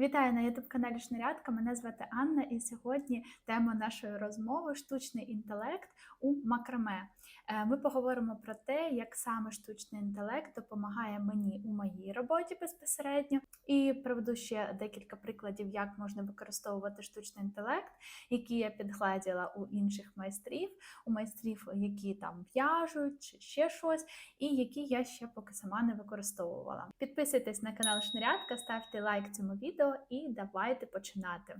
Вітаю на youtube каналі Шнарядка. Мене звати Анна, і сьогодні тема нашої розмови штучний інтелект у макраме. Е, Ми поговоримо про те, як саме штучний інтелект допомагає мені у моїй роботі безпосередньо, і приведу ще декілька прикладів, як можна використовувати штучний інтелект, які я підгладіла у інших майстрів, у майстрів, які там в'яжуть чи ще щось, і які я ще поки сама не використовувала. Підписуйтесь на канал Шнарядка, ставте лайк цьому відео і давайте починати.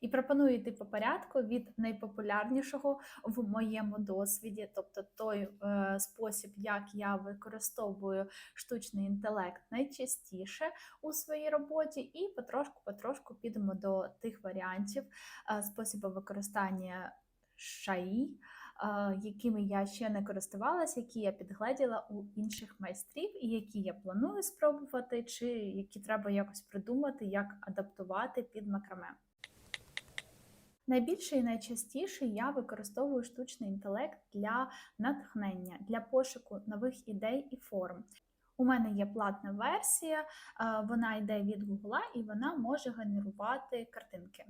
І пропоную йти по порядку від найпопулярнішого в моєму досвіді, тобто той е, спосіб, як я використовую штучний інтелект найчастіше у своїй роботі, і потрошку-потрошку підемо до тих варіантів е, способу використання шаї, якими я ще не користувалася, які я підгледіла у інших майстрів, і які я планую спробувати, чи які треба якось придумати, як адаптувати під макраме. Найбільше і найчастіше я використовую штучний інтелект для натхнення, для пошуку нових ідей і форм. У мене є платна версія, вона йде від Google і вона може генерувати картинки.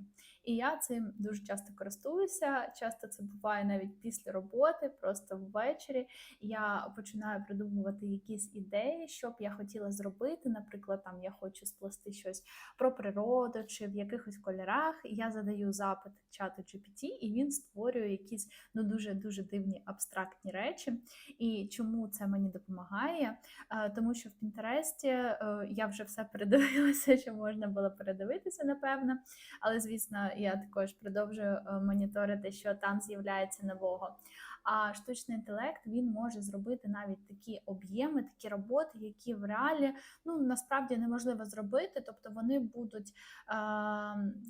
І я цим дуже часто користуюся. Часто це буває навіть після роботи, просто ввечері. Я починаю придумувати якісь ідеї, що б я хотіла зробити. Наприклад, там я хочу сплести щось про природу чи в якихось кольорах. Я задаю запит чату GPT, і він створює якісь ну дуже дуже дивні абстрактні речі. І чому це мені допомагає? Е, Тому що в Пінтересті е, я вже все передивилася, що можна було передивитися, напевно. Але звісно, я також продовжую е, моніторити, що там з'являється нового. А штучний інтелект він може зробити навіть такі об'єми, такі роботи, які в реалі ну насправді неможливо зробити. Тобто вони будуть е,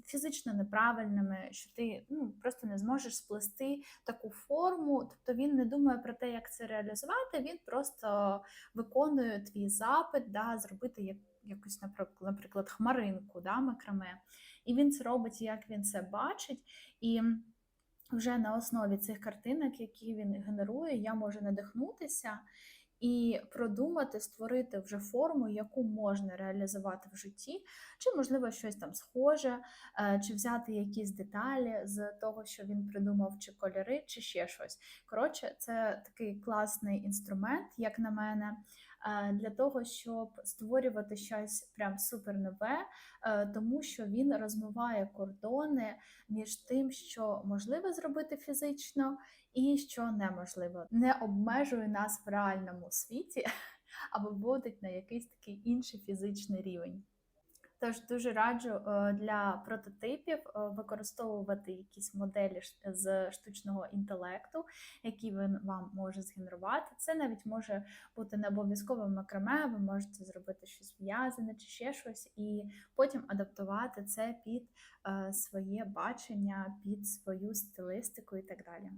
фізично неправильними, що ти ну просто не зможеш сплести таку форму. Тобто він не думає про те, як це реалізувати. Він просто виконує твій запит, да, зробити як. Якусь, наприклад, хмаринку, да, макраме, і він це робить, як він це бачить. І вже на основі цих картинок, які він генерує, я можу надихнутися і продумати, створити вже форму, яку можна реалізувати в житті, чи, можливо, щось там схоже, чи взяти якісь деталі з того, що він придумав, чи кольори, чи ще щось. Коротше, це такий класний інструмент, як на мене. Для того, щоб створювати щось прям супер нове, тому що він розмиває кордони між тим, що можливо зробити фізично, і що неможливо, не обмежує нас в реальному світі або вводить на якийсь такий інший фізичний рівень. Тож дуже раджу для прототипів використовувати якісь моделі з штучного інтелекту, які він вам може згенерувати. Це навіть може бути не обов'язково макраме, ви можете зробити щось в'язане чи ще щось, і потім адаптувати це під своє бачення, під свою стилістику і так далі.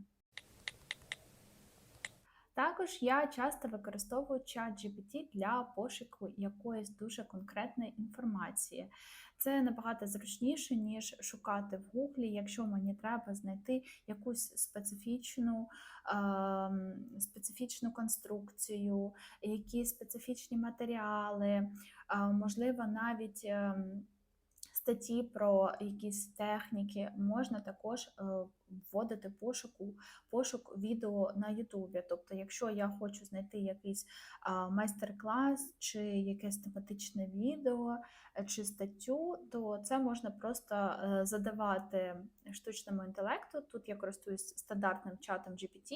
Також я часто використовую чат GPT для пошуку якоїсь дуже конкретної інформації. Це набагато зручніше, ніж шукати в Гуглі, якщо мені треба знайти якусь специфічну е, специфічну конструкцію, якісь специфічні матеріали, е, можливо, навіть. Е, Статті про якісь техніки можна також вводити пошуку, пошук відео на Ютубі. Тобто, якщо я хочу знайти якийсь майстер-клас чи якесь тематичне відео чи статтю, то це можна просто е, задавати штучному інтелекту. Тут я користуюсь стандартним чатом GPT,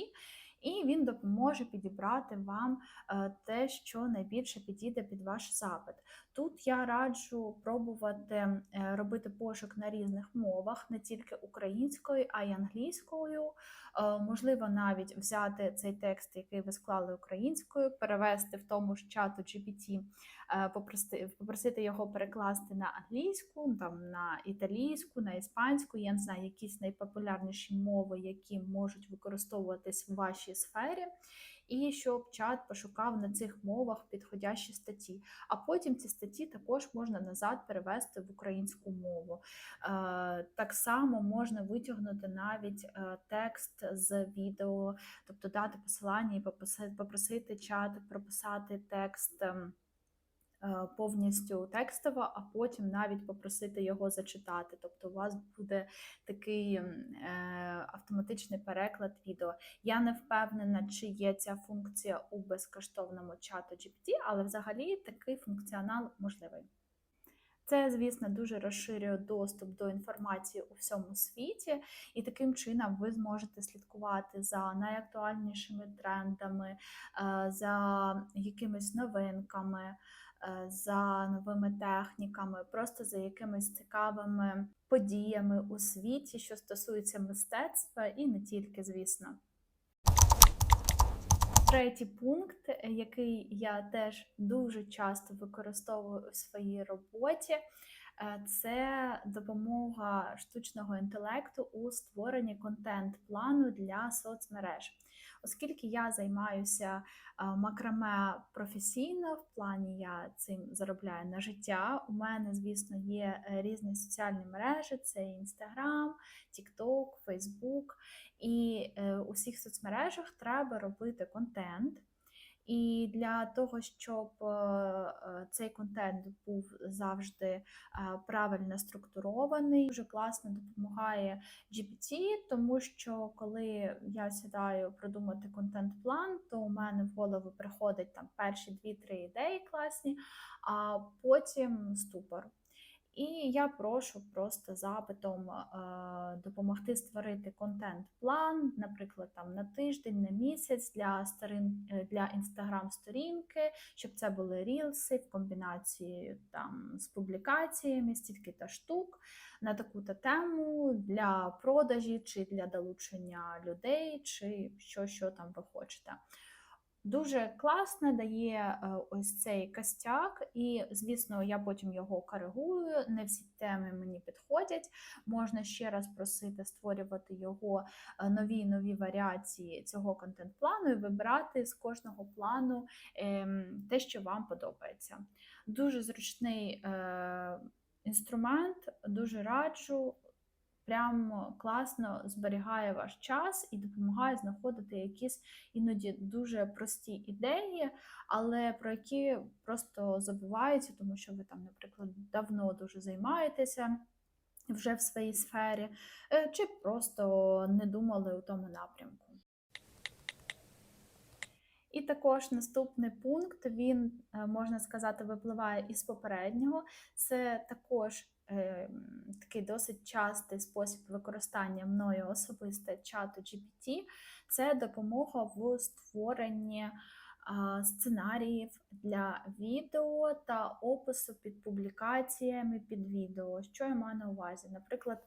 і він допоможе підібрати вам е, те, що найбільше підійде під ваш запит. Тут я раджу пробувати е, робити пошук на різних мовах, не тільки українською, а й англійською. Е, можливо, навіть взяти цей текст, який ви склали українською, перевести в тому ж чату GPT, попросити його перекласти на англійську, там на італійську, на іспанську. Я не знаю, якісь найпопулярніші мови, які можуть використовуватись в вашій сфері і щоб чат пошукав на цих мовах підходящі статті. А потім ці статті також можна назад перевести в українську мову. Е, так само можна витягнути навіть е, текст з відео, тобто дати посилання і попросити чат прописати текст. Е, повністю текстово, а потім навіть попросити його зачитати. Тобто у вас буде такий е, автоматичний переклад відео. Я не впевнена, чи є ця функція у безкоштовному чату GPT, але взагалі такий функціонал можливий. Це, звісно, дуже розширює доступ до інформації у всьому світі, і таким чином ви зможете слідкувати за найактуальнішими трендами, е, за якимись новинками, за новими техніками, просто за якимись цікавими подіями у світі, що стосуються мистецтва, і не тільки, звісно. Третій пункт, е, який я теж дуже часто використовую у своїй роботі, е, це допомога штучного інтелекту у створенні контент-плану для соцмереж. Оскільки я займаюся е, макраме професійно, в плані я цим заробляю на життя. У мене, звісно, є е, різні соціальні мережі: це Instagram, TikTok, Facebook. І е, у всіх соцмережах треба робити контент. І для того, щоб е, е, цей контент був завжди е, правильно структурований, дуже класно допомагає GPT, тому що коли я сідаю продумати контент-план, то у мене в голову приходять там перші дві-три ідеї класні, а потім ступор. І я прошу просто запитом е, допомогти створити контент-план, наприклад, там на тиждень, на місяць для сторін е, для інстаграм-сторінки, щоб це були рілси в комбінації там з публікаціями, стільки та штук на таку-то тему для продажі чи для долучення людей, чи що, що там ви хочете. Дуже класно дає е, ось цей костяк, і, звісно, я потім його коригую. Не всі теми мені підходять. Можна ще раз просити створювати його е, нові нові варіації цього контент-плану і вибирати з кожного плану ем, те, що вам подобається. Дуже зручний е, інструмент, дуже раджу прям класно зберігає ваш час і допомагає знаходити якісь іноді дуже прості ідеї, але про які просто забуваються, тому що ви там, наприклад, давно дуже займаєтеся. Вже в своїй сфері, е, чи просто не думали у тому напрямку. І також наступний пункт, він, е, можна сказати, випливає із попереднього. Це також е, такий досить частий спосіб використання мною особисто чату GPT. Це допомога в створенні сценаріїв для відео та опису під публікаціями під відео. Що я маю на увазі? Наприклад,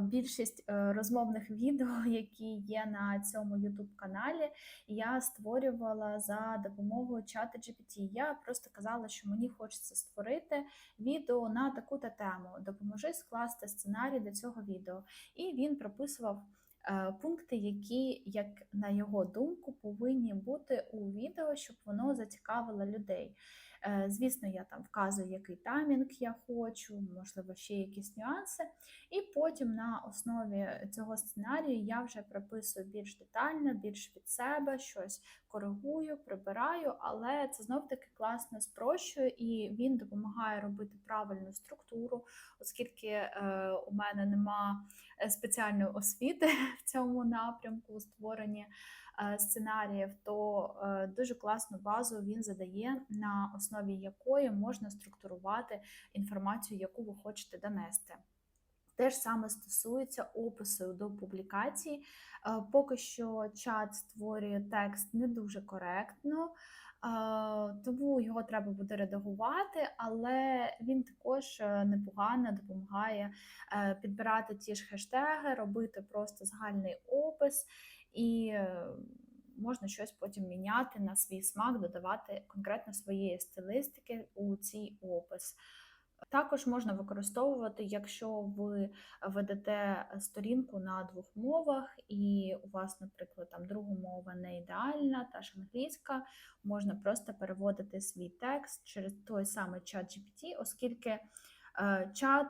більшість е, розмовних відео, які є на цьому youtube каналі, я створювала за допомогою чата GPT. Я просто казала, що мені хочеться створити відео на таку-то тему. Допоможи скласти сценарій до цього відео. І він прописував. Е, пункти, які, як на його думку, повинні бути у відео, щоб воно зацікавило людей. Е, звісно, я там вказую, який таймінг я хочу, можливо, ще якісь нюанси. І потім на основі цього сценарію я вже прописую більш детально, більш від себе, щось коригую, прибираю, але це знов-таки класно спрощує і він допомагає робити правильну структуру, оскільки е, у мене нема е, спеціальної освіти в цьому напрямку. Е, сценаріїв, то е, дуже класну базу він задає, на основі якої можна структурувати інформацію, яку ви хочете донести. Те ж саме стосується опису до публікації. Е, поки що чат створює текст не дуже коректно, тому його треба буде редагувати, але він також непогано допомагає підбирати ті ж хештеги, робити просто загальний опис і е, можна щось потім міняти на свій смак, додавати конкретно своєї стилістики у цей опис. Також можна використовувати, якщо ви ведете сторінку на двох мовах, і у вас, наприклад, там друга мова не ідеальна, та ж англійська, можна просто переводити свій текст через той самий чат GPT, оскільки е, чат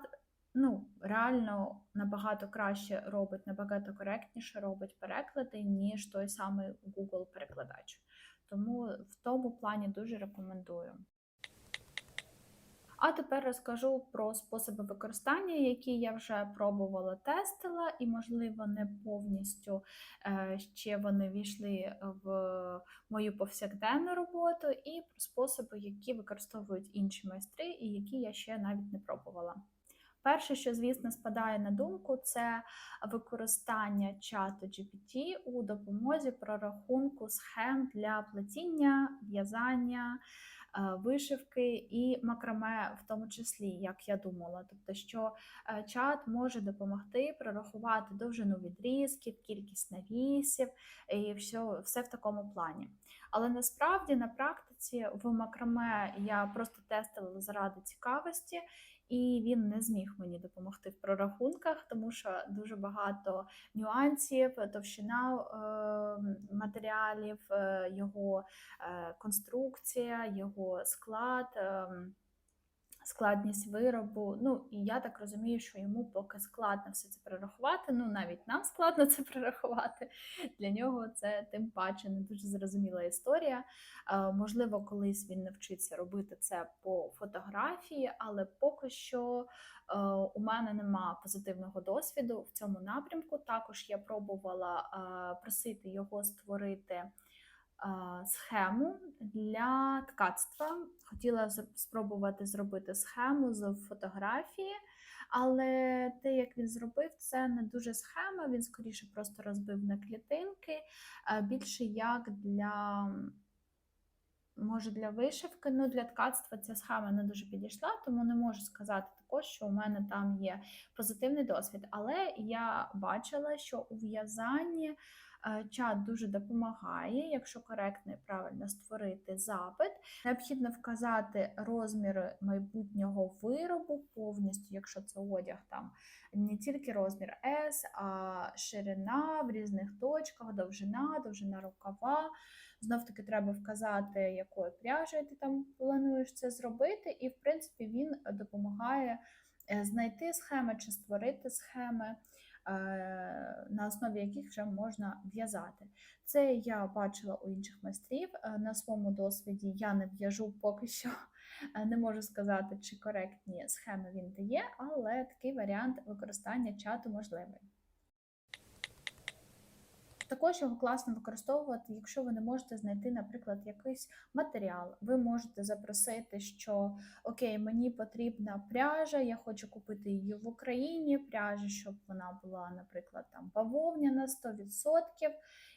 ну, реально набагато краще робить, набагато коректніше робить переклади, ніж той самий Google-перекладач. Тому в тому плані дуже рекомендую. А тепер розкажу про способи використання, які я вже пробувала, тестила, і, можливо, не повністю е, ще вони війшли в мою повсякденну роботу, і про способи, які використовують інші майстри, і які я ще навіть не пробувала. Перше, що, звісно, спадає на думку, це використання чату GPT у допомозі прорахунку схем для плетіння, в'язання, е, вишивки і макраме, в тому числі, як я думала. Тобто, що е, чат може допомогти прорахувати довжину відрізків, кількість навісів і все, все в такому плані. Але насправді на практиці в макраме я просто тестила заради цікавості і він не зміг мені допомогти в прорахунках, тому що дуже багато нюансів, товщина е, матеріалів, е, його е, конструкція, його склад. Складність виробу. Ну і я так розумію, що йому поки складно все це перерахувати. Ну навіть нам складно це перерахувати. Для нього це тим паче не дуже зрозуміла історія. Е, можливо, колись він навчиться робити це по фотографії, але поки що е, у мене нема позитивного досвіду в цьому напрямку. Також я пробувала е, просити його створити схему для ткацтва. Хотіла спробувати зробити схему з фотографії, але те, як він зробив, це не дуже схема, він скоріше просто розбив на клітинки, більше як для. Може, для вишивки, ну для ткацтва ця схема не дуже підійшла, тому не можу сказати також, що у мене там є позитивний досвід. Але я бачила, що у в'язанні чат дуже допомагає, якщо коректно і правильно створити запит. Необхідно вказати розміри майбутнього виробу повністю, якщо це одяг, там не тільки розмір S, а ширина в різних точках, довжина, довжина рукава. Знов таки треба вказати, якою пряжею ти там плануєш це зробити, і, в принципі, він допомагає е, знайти схеми чи створити схеми. Е, на основі яких вже можна в'язати. Це я бачила у інших майстрів. Е, на своєму досвіді я не в'яжу поки що, е, не можу сказати, чи коректні схеми він дає, але такий варіант використання чату можливий. Також його класно використовувати, якщо ви не можете знайти, наприклад, якийсь матеріал. Ви можете запросити, що окей, мені потрібна пряжа, я хочу купити її в Україні, пряжа, щоб вона була, наприклад, там бавовняна 100%,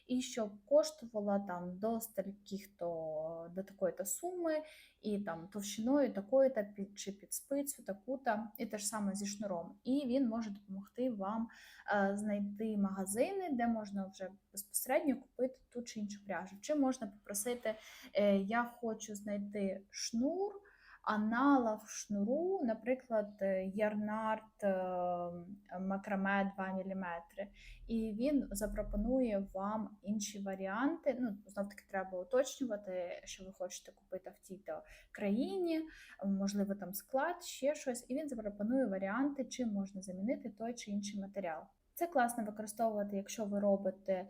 і щоб коштувала там до стальких-то до такої-то суми, і там товщиною такої-то під чи під спицю, таку-то, і те ж саме зі шнуром. І він може допомогти вам е, знайти магазини, де можна вже безпосередньо купити ту чи іншу пряжу. Чи можна попросити, е, я хочу знайти шнур аналог шнуру, наприклад, ярнард макраме 2 мм. І він запропонує вам інші варіанти. Ну, знов таки треба уточнювати, що ви хочете купити в тій-то країні, можливо, там склад, ще щось. І він запропонує варіанти, чим можна замінити той чи інший матеріал. Це класно використовувати, якщо ви робите е,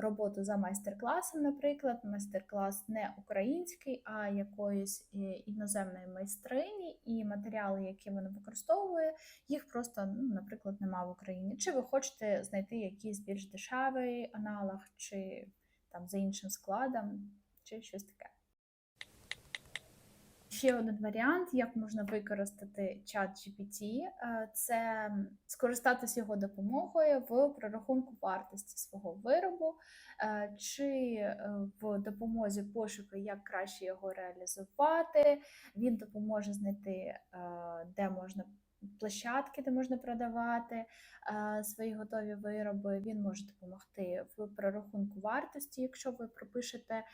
роботу за майстер-класом, наприклад, майстер-клас не український, а якоїсь е, іноземної майстрині, і матеріали, які вона використовує, їх просто, ну, наприклад, нема в Україні. Чи ви хочете знайти якийсь більш дешевий аналог, чи там за іншим складом, чи щось таке. Ще один варіант, як можна використати чат GPT, е, це скористатися його допомогою в прорахунку вартості свого виробу, е, чи е, в допомозі пошуку, як краще його реалізувати. Він допоможе знайти, де можна. Площадки, де можна продавати свої готові вироби, він може допомогти в прорахунку вартості, якщо ви пропишете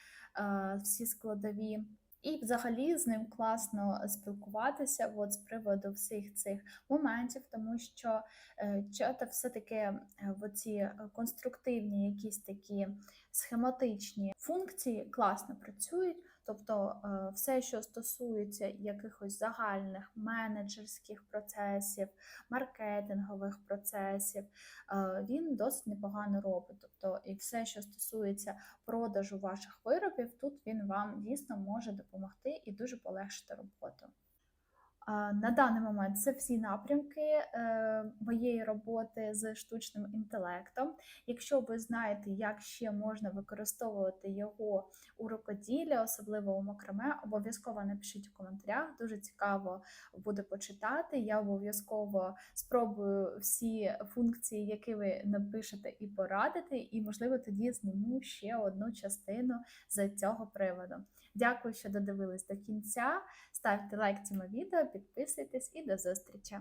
всі складові. І взагалі з ним класно спілкуватися от, з приводу всіх цих моментів, тому що е, чата все-таки в оці е, конструктивні, якісь такі схематичні функції класно працюють. Тобто е, все, що стосується якихось загальних менеджерських процесів, маркетингових процесів, е, він досить непогано робить. Тобто, і все, що стосується продажу ваших виробів, тут він вам дійсно може допомогти і дуже полегшити роботу. На даний момент це всі напрямки е, моєї роботи з штучним інтелектом. Якщо ви знаєте, як ще можна використовувати його у рукоділлі, особливо у макраме, обов'язково напишіть у коментарях. Дуже цікаво буде почитати. Я обов'язково спробую всі функції, які ви напишете, і порадити, і, можливо, тоді зніму ще одну частину з цього приводу. Дякую, що додивились до кінця. Ставте лайк цьому відео, підписуйтесь і до зустрічі!